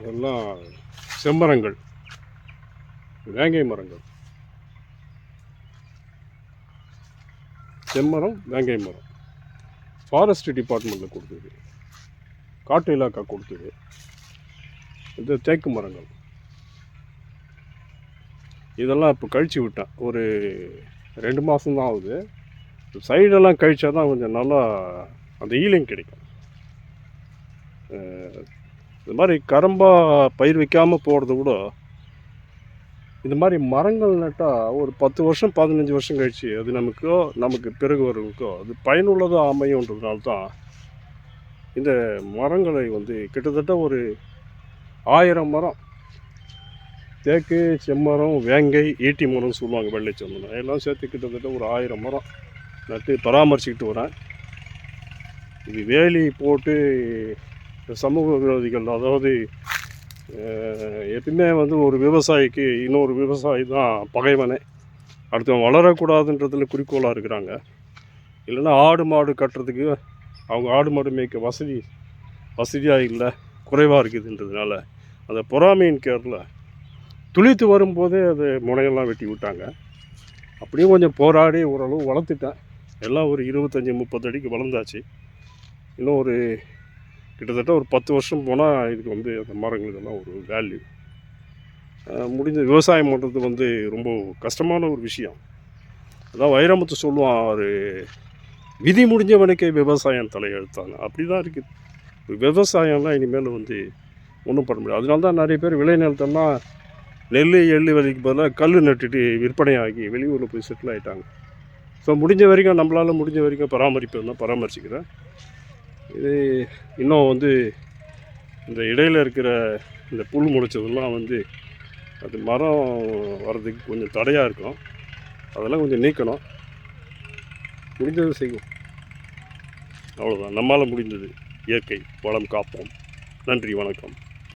இதெல்லாம் செம்மரங்கள். வேங்கை மரங்கள். செம்மரம் வேங்கை மரம். ஃபாரஸ்ட் டிபார்ட்மெண்ட்டில் கொடுத்தது. காட்டு இலாக்கா கொடுத்தது. இது தேக்கு மரங்கள். இதெல்லாம் இப்போ கழித்து விட்டேன். ஒரு ரெண்டு மாதம்தான் ஆகுது. சைடெல்லாம் கழிச்சா தான் கொஞ்சம் நல்லா அந்த ஈலிங் கிடைக்கும். இது மாதிரி கரம்பா பயிர் வைக்காமல் போகிறத விட இந்த மாதிரி மரங்கள் நட்டால் ஒரு பத்து வருஷம் பதினஞ்சு வருஷம் கழிச்சு அது நமக்கோ நமக்கு பிறகு வரவங்களுக்கோ அது பயனுள்ளதாக அமையுன்றதுனால தான் இந்த மரங்களை வந்து கிட்டத்தட்ட ஒரு ஆயிரம் மரம். தேக்கு செம்மரம் வேங்கை ஈட்டி மரம் சொல்லுவாங்க வெள்ளை சந்தனம் எல்லாம் சேர்த்து கிட்டத்தட்ட ஒரு ஆயிரம் மரம் நட்டு பராமரிச்சுக்கிட்டு வரேன் இது வேலி போட்டு சமூக விரோதிகள் அதாவது அஹ், எப்பயுமே வந்து ஒரு விவசாயிக்கு இன்னொரு விவசாயி தான் பகைவனே. அடுத்தவன் வளரக்கூடாதுன்றதில் குறிக்கோளாக இருக்கிறாங்க. இல்லைன்னா ஆடு மாடு கட்டுறதுக்கு அவங்க ஆடு மாடு மேய்க்க வசதி வசதியாக இல்லை குறைவாக இருக்குதுன்றதுனால அந்த பொறாமையின் கேரில் துளித்து வரும்போதே அது முனையெல்லாம் வெட்டி விட்டாங்க. அப்படியும் கொஞ்சம் போராடி ஓரளவு வளர்த்துட்டேன். எல்லாம் ஒரு இருபத்தஞ்சி முப்பது அடிக்கு வளர்ந்தாச்சு. இன்னும் ஒரு கிட்டத்தட்ட ஒரு பத்து வருஷம் போனால் இதுக்கு வந்து அந்த மரங்களுக்கெல்லாம் ஒரு வேல்யூ முடிஞ்ச விவசாயம் பண்ணுறது வந்து ரொம்ப கஷ்டமான ஒரு விஷயம். அதான் வைரமுத்து சொல்லுவான் அவர் விதி முடிஞ்சவனுக்கே விவசாயம் தலையெழுத்தாங்க அப்படி தான் இருக்குது விவசாயம்லாம் இனிமேல் வந்து ஒன்றும் பண்ண முடியாது. அதனால தான் நிறைய பேர் விளைநிலத்தெல்லாம் நெல் எள்ளு விதைக்கு பதிலாக கல் நட்டுட்டு விற்பனையாகி வெளியூரில் போய் செட்டில் ஆகிட்டாங்க ஸோ முடிஞ்ச வரைக்கும் நம்மளால் முடிஞ்ச வரைக்கும் பராமரிப்பு தான் பராமரிச்சுக்கிறேன். இது இன்னும் வந்து இந்த இடையில் இருக்கிற இந்த புல் முளைச்சதெல்லாம் வந்து அது மரம் வர்றதுக்கு கொஞ்சம் தடையாக இருக்கும். அதெல்லாம் கொஞ்சம் நீக்கணும். முடிஞ்சது செய்யும் அவ்வளோதான் நம்மால் முடிந்தது. இயற்கை. வளம் காப்போம். நன்றி. வணக்கம்.